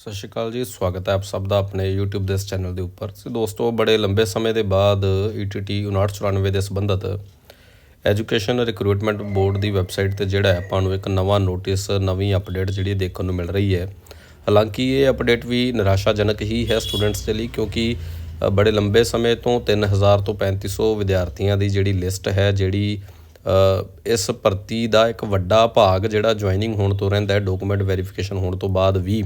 ਸਤਿ ਸ਼੍ਰੀ ਅਕਾਲ ਜੀ, ਸਵਾਗਤ ਹੈ ਆਪ ਸਭ ਦਾ ਆਪਣੇ YouTube ਦੇ ਇਸ ਚੈਨਲ ਦੇ ਉੱਪਰ। ਸੋ ਦੋਸਤੋ, ਬੜੇ ਲੰਬੇ ਸਮੇਂ ਦੇ ਬਾਅਦ E ETT 5994 ਦੇ ਸੰਬੰਧਤ ਐਜੂਕੇਸ਼ਨ ਰਿਕਰੂਟਮੈਂਟ ਬੋਰਡ ਦੀ ਵੈਬਸਾਈਟ ਤੇ ਜਿਹੜਾ ਆਪਾਂ ਨੂੰ ਇੱਕ ਨਵਾਂ ਨੋਟਿਸ ਨਵੀਂ ਅਪਡੇਟ ਜਿਹੜੀ ਦੇਖਣ ਨੂੰ ਮਿਲ ਰਹੀ ਹੈ। ਹਾਲਾਂਕਿ ਇਹ ਅਪਡੇਟ ਵੀ ਨਿਰਾਸ਼ਾਜਨਕ ਹੀ ਹੈ ਸਟੂਡੈਂਟਸ ਦੇ ਲਈ, ਕਿਉਂਕਿ ਬੜੇ ਲੰਬੇ ਸਮੇਂ ਤੋਂ 3000 ਤੋਂ 3500 ਵਿਦਿਆਰਥੀਆਂ ਦੀ ਜਿਹੜੀ ਲਿਸਟ ਹੈ, ਜਿਹੜੀ ਇਸ ਭਰਤੀ ਦਾ ਇੱਕ ਵੱਡਾ ਭਾਗ ਜਿਹੜਾ ਜੁਆਇਨਿੰਗ ਹੋਣ ਤੋਂ ਰਹਿੰਦਾ ਹੈ ਡਾਕੂਮੈਂਟ ਵੈਰੀਫਿਕੇਸ਼ਨ ਹੋਣ ਤੋਂ ਬਾਅਦ ਵੀ।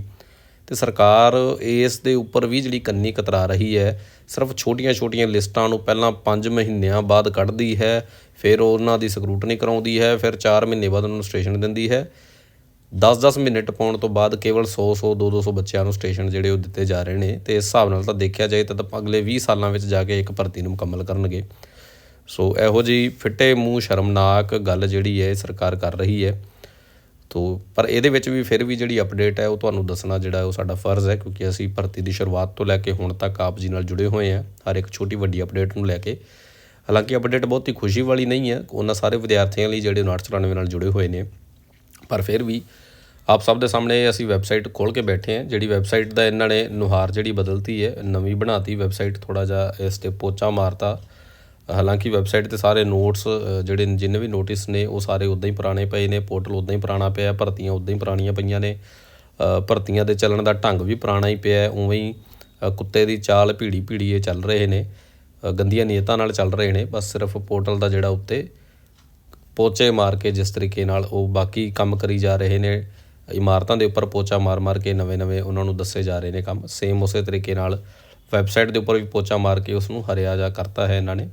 ਤੇ ਸਰਕਾਰ ਇਸ ਦੇ ਉੱਪਰ ਵੀ ਜਿਹੜੀ ਕੰਨੀ ਕਤਰਾ ਰਹੀ ਹੈ, ਸਿਰਫ ਛੋਟੀਆਂ-ਛੋਟੀਆਂ ਲਿਸਟਾਂ ਨੂੰ ਪਹਿਲਾਂ 5 ਮਹੀਨਿਆਂ ਬਾਅਦ ਕੱਢਦੀ ਹੈ, ਫਿਰ ਉਹਨਾਂ ਦੀ ਸਕਰੂਟਨੀ ਕਰਾਉਂਦੀ ਹੈ, ਫਿਰ 4 ਮਹੀਨੇ ਬਾਅਦ ਉਹਨਾਂ ਨੂੰ ਸਟੇਸ਼ਨ ਦਿੰਦੀ ਹੈ। 10-10 ਮਿੰਟ ਟਪਾਉਣ ਤੋਂ ਬਾਅਦ ਕੇਵਲ 100-100 200 ਬੱਚਿਆਂ ਨੂੰ ਸਟੇਸ਼ਨ ਜਿਹੜੇ ਉਹ ਦਿੱਤੇ ਜਾ ਰਹੇ ਨੇ ਤੇ ਇਸ ਹਿਸਾਬ ਨਾਲ ਤਾਂ ਦੇਖਿਆ ਜਾਏ ਤਾਂ ਅਗਲੇ 20 ਸਾਲਾਂ ਵਿੱਚ ਜਾ ਕੇ ਇੱਕ ਭਰਤੀ ਨੂੰ ਮੁਕੰਮਲ ਕਰਨਗੇ। ਸੋ ਇਹੋ ਜੀ ਫਿੱਟੇ ਮੂੰਹ ਸ਼ਰਮਨਾਕ ਗੱਲ ਜਿਹੜੀ ਹੈ ਸਰਕਾਰ ਕਰ ਰਹੀ ਹੈ। ਤੋ, ਪਰ ਇਹਦੇ ਵਿੱਚ ਵੀ ਫਿਰ ਵੀ ਜਿਹੜੀ ਅਪਡੇਟ ਹੈ ਉਹ ਤੁਹਾਨੂੰ ਦੱਸਣਾ ਜਿਹੜਾ ਉਹ ਸਾਡਾ ਫਰਜ਼ ਹੈ, ਕਿਉਂਕਿ ਅਸੀਂ ਭਰਤੀ ਦੀ ਸ਼ੁਰੂਆਤ ਤੋਂ ਲੈ ਕੇ ਹੁਣ ਤੱਕ ਆਪ ਜੀ ਨਾਲ ਜੁੜੇ ਹੋਏ ਹਾਂ, ਹਰ ਇੱਕ ਛੋਟੀ ਵੱਡੀ ਅਪਡੇਟ ਨੂੰ ਲੈ ਕੇ। ਹਾਲਾਂਕਿ ਅਪਡੇਟ ਬਹੁਤ ਹੀ ਖੁਸ਼ੀ ਵਾਲੀ ਨਹੀਂ ਹੈ, ਉਹਨਾਂ ਸਾਰੇ ਵਿਦਿਆਰਥੀਆਂ ਲਈ ਜਿਹੜੇ 994 ਨਾਲ ਜੁੜੇ ਹੋਏ ਨੇ। ਪਰ ਫਿਰ ਵੀ ਆਪ ਸਭ ਦੇ ਸਾਹਮਣੇ ਅਸੀਂ ਵੈਬਸਾਈਟ ਖੋਲ ਕੇ ਬੈਠੇ ਹਾਂ, ਜਿਹੜੀ ਵੈਬਸਾਈਟ ਦਾ ਇਹਨਾਂ ਨੇ ਨੁਹਾਰ ਜਿਹੜੀ ਬਦਲਤੀ ਹੈ, ਨਵੀਂ ਬਣਾਤੀ ਵੈਬਸਾਈਟ ਥੋੜਾ ਜਿਹਾ ਇਸ ਤੇ ਪੋਚਾ ਮਾਰਤਾ। ਹਾਲਾਂਕਿ ਵੈਬਸਾਈਟ ਤੇ ਸਾਰੇ ਨੋਟਸ ਜਿਹੜੇ ਜਿੰਨੇ ਵੀ ਨੋਟਿਸ ਨੇ, ਉਹ ਸਾਰੇ ਉਦਾਂ ਹੀ ਪੁਰਾਣੇ ਪਏ ਨੇ ਪੋਰਟਲ ਉਦਾਂ ਹੀ ਪੁਰਾਣਾ ਪਿਆ, ਭਰਤੀਆਂ ਉਦਾਂ ਹੀ ਪੁਰਾਣੀਆਂ ਪਈਆਂ ਨੇ। ਭਰਤੀਆਂ ਦੇ ਚੱਲਣ ਦਾ ਢੰਗ ਵੀ ਪੁਰਾਣਾ ਹੀ ਪਿਆ ਉਵੇਂ ਹੀ ਕੁੱਤੇ ਦੀ ਚਾਲ ਭੀੜੀ ਭੀੜੀ ਇਹ ਚੱਲ ਰਹੇ ਨੇ ਗੰਦੀਆਂ ਨੀਅਤਾਂ ਨਾਲ ਚੱਲ ਰਹੇ ਨੇ, ਬਸ ਸਿਰਫ ਪੋਰਟਲ ਦਾ ਜਿਹੜਾ ਉੱਤੇ ਪੋਚੇ ਮਾਰ ਕੇ ਜਿਸ ਤਰੀਕੇ ਨਾਲ ਉਹ ਬਾਕੀ ਕੰਮ ਕਰੀ ਜਾ ਰਹੇ ਨੇ, ਇਮਾਰਤਾਂ ਦੇ ਉੱਪਰ ਪੋਚਾ ਮਾਰ-ਮਾਰ ਕੇ ਨਵੇਂ-ਨਵੇਂ ਉਹਨਾਂ ਨੂੰ ਦੱਸੇ ਜਾ ਰਹੇ ਨੇ ਕੰਮ। ਸੇਮ ਉਸੇ ਤਰੀਕੇ ਨਾਲ ਵੈਬਸਾਈਟ ਦੇ ਉੱਪਰ ਵੀ ਪੋਚਾ ਮਾਰ ਕੇ ਉਸ ਨੂੰ ਹਰਿਆ ਜਾ ਕਰਤਾ ਹੈ ਇਹਨਾਂ ਨੇ।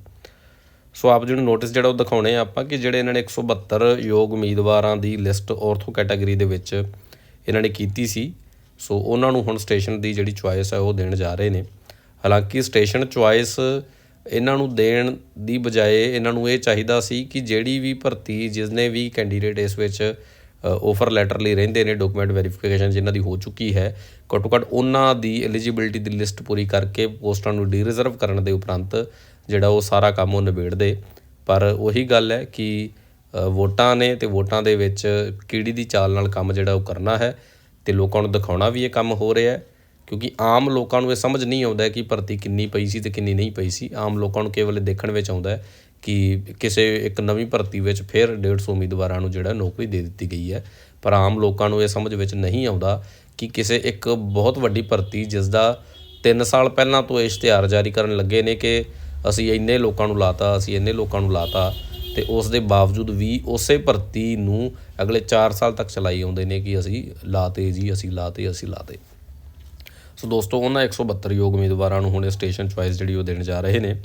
ਸੋ ਆਪ ਜੀ ਨੂੰ ਨੋਟਿਸ ਜਿਹੜਾ ਉਹ ਦਿਖਾਉਣੇ ਆ ਆਪਾਂ ਕਿ ਜਿਹੜੇ ਇਹਨਾਂ ਨੇ 172 ਯੋਗ ਉਮੀਦਵਾਰਾਂ ਦੀ ਲਿਸਟ ਔਰਥੋ ਕੈਟਾਗਰੀ ਦੇ ਵਿੱਚ ਇਹਨਾਂ ਨੇ ਕੀਤੀ ਸੀ। ਸੋ ਉਹਨਾਂ ਨੂੰ ਹੁਣ ਸਟੇਸ਼ਨ ਦੀ ਜਿਹੜੀ ਚੁਆਇਸ ਹੈ ਉਹ ਦੇਣ ਜਾ ਰਹੇ ਨੇ। ਹਾਲਾਂਕਿ ਸਟੇਸ਼ਨ ਚੁਆਇਸ ਇਹਨਾਂ ਨੂੰ ਦੇਣ ਦੀ ਬਜਾਏ ਇਹਨਾਂ ਨੂੰ ਇਹ ਚਾਹੀਦਾ ਸੀ ਕਿ ਜਿਹੜੀ ਵੀ ਭਰਤੀ ਜਿਸਨੇ ਵੀ ਕੈਂਡੀਡੇਟ ਇਸ ਵਿੱਚ ਆਫਰ ਲੈਟਰ ਲਈ ਰਹਿੰਦੇ ਨੇ ਡਾਕੂਮੈਂਟ ਵੈਰੀਫਿਕੇਸ਼ਨ ਜਿਨ੍ਹਾਂ ਦੀ ਹੋ ਚੁੱਕੀ ਹੈ, ਘੱਟੋ ਘੱਟ ਉਹਨਾਂ ਦੀ ਐਲੀਜੀਬਿਲਟੀ ਦੀ ਲਿਸਟ ਪੂਰੀ ਕਰਕੇ ਪੋਸਟਾਂ ਨੂੰ ਡੀਰਿਜ਼ਰਵ ਕਰਨ ਦੇ ਉਪਰੰਤ ਜਿਹੜਾ ਉਹ ਸਾਰਾ ਕੰਮ ਉਹ ਨਿਬੇੜ ਦੇ ਪਰ ਉਹੀ ਗੱਲ ਹੈ ਕਿ ਵੋਟਾਂ ਨੇ ਅਤੇ ਵੋਟਾਂ ਦੇ ਵਿੱਚ ਕੀੜੀ ਦੀ ਚਾਲ ਨਾਲ ਕੰਮ ਜਿਹੜਾ ਉਹ ਕਰਨਾ ਹੈ ਅਤੇ ਲੋਕਾਂ ਨੂੰ ਦਿਖਾਉਣਾ ਵੀ ਇਹ ਕੰਮ ਹੋ ਰਿਹਾ ਹੈ। ਕਿਉਂਕਿ ਆਮ ਲੋਕਾਂ ਨੂੰ ਇਹ ਸਮਝ ਨਹੀਂ ਆਉਂਦਾ ਕਿ ਭਰਤੀ ਕਿੰਨੀ ਪਈ ਸੀ ਤੇ ਕਿੰਨੀ ਨਹੀਂ ਪਈ ਸੀ। ਆਮ ਲੋਕਾਂ ਨੂੰ ਕੇਵਲ ਇਹ ਦੇਖਣ ਵਿੱਚ ਆਉਂਦਾ ਹੈ ਕਿ ਕਿਸੇ ਇੱਕ ਨਵੀਂ ਭਰਤੀ ਵਿੱਚ ਫਿਰ 150 ਉਮੀਦਵਾਰਾਂ ਨੂੰ ਜਿਹੜਾ ਨੌਕਰੀ ਦੇ ਦਿੱਤੀ ਗਈ ਹੈ। ਪਰ ਆਮ ਲੋਕਾਂ ਨੂੰ ਇਹ ਸਮਝ ਵਿੱਚ ਨਹੀਂ ਆਉਂਦਾ ਕਿ ਕਿਸੇ ਇੱਕ ਬਹੁਤ ਵੱਡੀ ਭਰਤੀ ਜਿਸ ਦਾ 3 ਸਾਲ ਪਹਿਲਾਂ ਤੋਂ ਇਸ਼ਤਿਹਾਰ ਜਾਰੀ ਕਰਨ ਲੱਗੇ ਨੇ ਕਿ ਅਸੀਂ ਇੰਨੇ ਲੋਕਾਂ ਨੂੰ ਲਾਤਾ, ਅਸੀਂ ਇੰਨੇ ਲੋਕਾਂ ਨੂੰ ਲਾਤਾ ਅਤੇ ਉਸ ਦੇ ਬਾਵਜੂਦ ਵੀ ਉਸੇ ਭਰਤੀ ਨੂੰ ਅਗਲੇ 4 ਸਾਲ ਤੱਕ ਚਲਾਈ ਆਉਂਦੇ ਨੇ ਕਿ ਅਸੀਂ ਲਾਤੇ ਜੀ, ਅਸੀਂ ਲਾਤੇ ਅਸੀਂ ਲਾਤੇ। ਸੋ ਦੋਸਤੋ, ਉਹਨਾਂ 172 ਯੋਗ ਉਮੀਦਵਾਰਾਂ ਨੂੰ ਹੁਣ ਇਹ ਸਟੇਸ਼ਨ ਚੁਆਇਸ ਜਿਹੜੀ ਉਹ ਦੇਣ ਜਾ ਰਹੇ ਨੇ।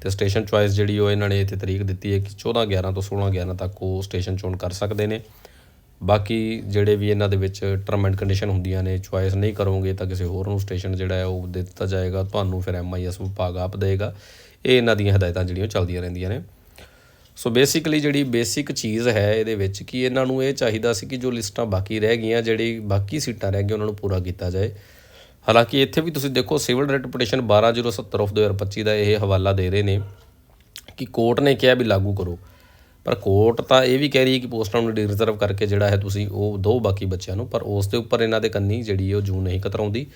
ਤੇ ਸਟੇਸ਼ਨ ਚੁਆਇਸ ਜਿਹੜੀ ਉਹ ਇਹਨਾਂ ਨੇ ਇੱਥੇ ਤਰੀਕ ਦਿੱਤੀ ਹੈ ਕਿ 14 11 ਤੋਂ 16 11 ਤੱਕ ਉਹ ਸਟੇਸ਼ਨ ਚੋਣ ਕਰ ਸਕਦੇ ਨੇ। ਬਾਕੀ ਜਿਹੜੇ ਵੀ ਇਹਨਾਂ ਦੇ ਵਿੱਚ ਟਰਮ ਐਂਡ ਕੰਡੀਸ਼ਨ ਹੁੰਦੀਆਂ ਨੇ ਚੁਆਇਸ ਨਹੀਂ ਕਰੋਗੇ ਤਾਂ ਕਿਸੇ ਹੋਰ ਨੂੰ ਸਟੇਸ਼ਨ ਜਿਹੜਾ ਹੈ ਉਹ ਦੇ ਦਿੱਤਾ ਜਾਏਗਾ, ਤੁਹਾਨੂੰ ਫਿਰ ਐਮਆਈਐਸ ਵਿਭਾਗ ਆਪ ਦੇਗਾ। ਇਹ ਇਹਨਾਂ ਦੀਆਂ ਹਦਾਇਤਾਂ ਜਿਹੜੀਆਂ ਚੱਲਦੀਆਂ ਰਹਿੰਦੀਆਂ ਨੇ। ਸੋ ਬੇਸਿਕਲੀ ਜਿਹੜੀ ਬੇਸਿਕ ਚੀਜ਼ ਹੈ ਇਹਦੇ ਵਿੱਚ ਕਿ ਇਹਨਾਂ ਨੂੰ ਇਹ ਚਾਹੀਦਾ ਸੀ ਕਿ ਜੋ ਲਿਸਟਾਂ ਬਾਕੀ ਰਹਿ ਗਈਆਂ, ਜਿਹੜੀ ਬਾਕੀ ਸੀਟਾਂ ਰਹਿ ਗਈਆਂ, ਉਹਨਾਂ ਨੂੰ ਪੂਰਾ ਕੀਤਾ ਜਾਏ। ਹਾਲਾਂਕਿ ਇੱਥੇ ਵੀ ਤੁਸੀਂ ਦੇਖੋ ਸਿਵਲ ਰਿਟ ਪਟੀਸ਼ਨ 12070 ਆਫ 2025 ਦਾ ਇਹ ਹਵਾਲਾ ਦੇ ਰਹੇ ਨੇ ਕਿ ਕੋਰਟ ਨੇ ਕਿਹਾ ਵੀ ਲਾਗੂ ਕਰੋ। ਪਰ ਕੋਰਟ ਤਾਂ ਇਹ ਵੀ ਕਹਿ ਰਹੀ ਹੈ ਕਿ ਪੋਸਟਾਂ ਨੂੰ ਰਿਜ਼ਰਵ ਕਰਕੇ ਜਿਹੜਾ ਹੈ ਤੁਸੀਂ ਉਹ ਦੋ ਬਾਕੀ ਬੱਚਿਆਂ ਨੂੰ, ਪਰ ਉਸ ਦੇ ਉੱਪਰ ਇਹਨਾਂ ਦੇ ਕੰਨੀ ਜਿਹੜੀ ਉਹ ਜੂਨ ਨਹੀਂ ਕਤਰਾਉਂਦੀ।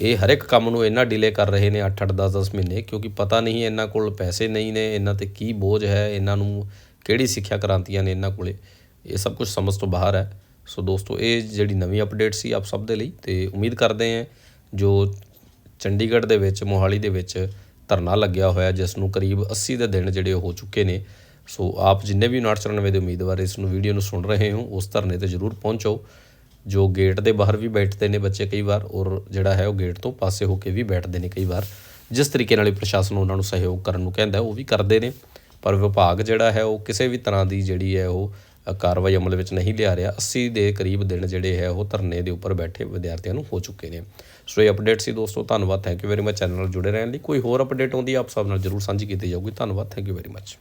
ਇਹ ਹਰ ਇੱਕ ਕੰਮ ਨੂੰ ਇੰਨਾ ਡਿਲੇ ਕਰ ਰਹੇ ਨੇ 8-8 10-10 ਮਹੀਨੇ, ਕਿਉਂਕਿ ਪਤਾ ਨਹੀਂ ਇਹਨਾਂ ਕੋਲ ਪੈਸੇ ਨਹੀਂ ਨੇ, ਇਹਨਾਂ ਤੇ ਕੀ ਬੋਝ ਹੈ, ਇਹਨਾਂ ਨੂੰ ਕਿਹੜੀ ਸਿੱਖਿਆ ਕ੍ਰਾਂਤੀਆਂ ਨੇ ਇਹਨਾਂ ਕੋਲੇ। ਇਹ ਸਭ ਕੁਝ ਸਮਝ ਤੋਂ ਬਾਹਰ ਹੈ। ਸੋ ਦੋਸਤੋ, ਇਹ ਜਿਹੜੀ ਨਵੀਂ ਅਪਡੇਟ ਸੀ ਆਪ ਸਭ ਦੇ ਲਈ, ਤੇ ਉਮੀਦ ਕਰਦੇ ਹਾਂ ਜੋ ਚੰਡੀਗੜ੍ਹ ਦੇ ਵਿੱਚ, ਮੋਹਾਲੀ ਦੇ ਵਿੱਚ ਧਰਨਾ ਲੱਗਿਆ ਹੋਇਆ, ਜਿਸ ਨੂੰ ਕਰੀਬ 80 ਦੇ ਦਿਨ ਜਿਹੜੇ ਉਹ ਹੋ ਚੁੱਕੇ ਨੇ ਸੋ ਆਪ ਜਿੰਨੇ ਵੀ 994 ਦੇ ਉਮੀਦਵਾਰ ਇਸ ਨੂੰ ਵੀਡੀਓ ਨੂੰ ਸੁਣ ਰਹੇ ਹੋ, ਉਸ ਧਰਨੇ ਤੇ ਜ਼ਰੂਰ ਪਹੁੰਚੋ, ਜੋ ਗੇਟ ਦੇ ਬਾਹਰ ਵੀ ਬੈਠਦੇ ਨੇ ਬੱਚੇ ਕਈ ਵਾਰ ਔਰ ਜਿਹੜਾ ਹੈ ਉਹ ਗੇਟ ਤੋਂ ਪਾਸੇ ਹੋ ਕੇ ਵੀ ਬੈਠਦੇ ਨੇ ਕਈ ਵਾਰ। ਜਿਸ ਤਰੀਕੇ ਨਾਲ ਪ੍ਰਸ਼ਾਸਨ ਉਹਨਾਂ ਨੂੰ ਸਹਿਯੋਗ ਕਰਨ ਨੂੰ ਕਹਿੰਦਾ, ਉਹ ਵੀ ਕਰਦੇ ਨੇ। ਪਰ ਵਿਭਾਗ ਜਿਹੜਾ ਹੈ ਉਹ ਕਿਸੇ ਵੀ ਤਰ੍ਹਾਂ ਦੀ ਜਿਹੜੀ ਹੈ ਉਹ ਕਾਰਵਾਈ ਅਮਲ ਵਿੱਚ ਨਹੀਂ ਲਿਆ ਰਿਹਾ। 80 ਦੇ ਕਰੀਬ ਦਿਨ ਜਿਹੜੇ ਹੈ ਉਹ ਧਰਨੇ ਦੇ ਉੱਪਰ ਬੈਠੇ ਵਿਦਿਆਰਥੀਆਂ ਨੂੰ ਹੋ ਚੁੱਕੇ ਨੇ। ਸੋ ਇਹ ਅਪਡੇਟ ਸੀ ਦੋਸਤੋ, ਧੰਨਵਾਦ thank you very much channel ਨਾਲ ਜੁੜੇ ਰਹਿਣ ਲਈ। ਕੋਈ ਹੋਰ ਅਪਡੇਟ ਆਉਂਦੀ, ਆਪ ਸਭ ਨਾਲ ਜਰੂਰ ਸਾਂਝੀ ਕੀਤੀ ਜਾਊਗੀ। ਧੰਨਵਾਦ ਥੈਂਕ ਯੂ ਵੈਰੀ ਮਚ